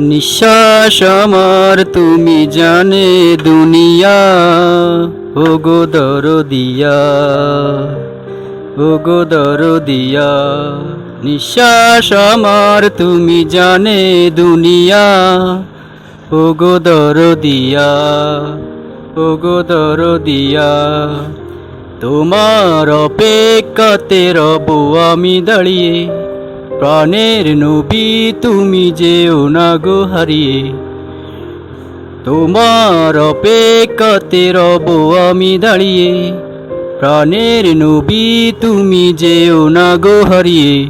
নিঃশ্বাস আমার, তুমি জানে দুনিয়া ও গো দরদিয়া ও গো দরদিয়া। নিঃশ্বাস আমার, তুমি জানে দুনিয়া ও গো দরদিয়া ও গো দরদিয়া। তোমার অপেক্ষাতে রব আমি দাঁড়িয়ে প্রাণের নবী, তুমি যেও না গো হারিয়ে। তোমার অপেক্ষাতে রব আমি দাঁড়িয়ে। প্রাণের নবী, তুমি যেও না গো হারিয়ে।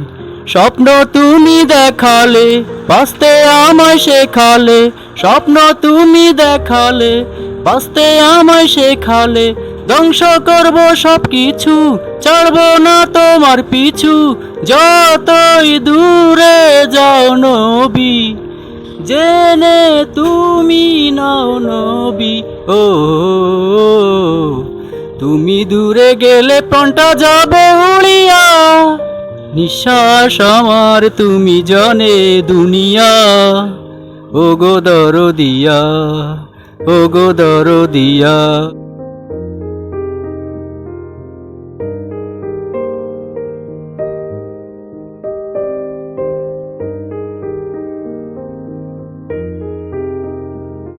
স্বপ্ন তুমি দেখালে, বাঁচতে আমায় শেখালে। স্বপ্ন তুমি দেখালে, বাঁচতে আমায় শেখালে। ধ্বংস করব সব কিছু ছাড়ব না তোমার পিছু। যতই দূরে যাও নবী, জেনে তুমি নাও নবী, ও, তুমি দূরে গেলে প্রাণটা যাবে উড়িয়া। নিঃশ্বাস আমার, তুমি জনে দুনিয়া। ও গো দরদিয়া ও গো দরদিয়া।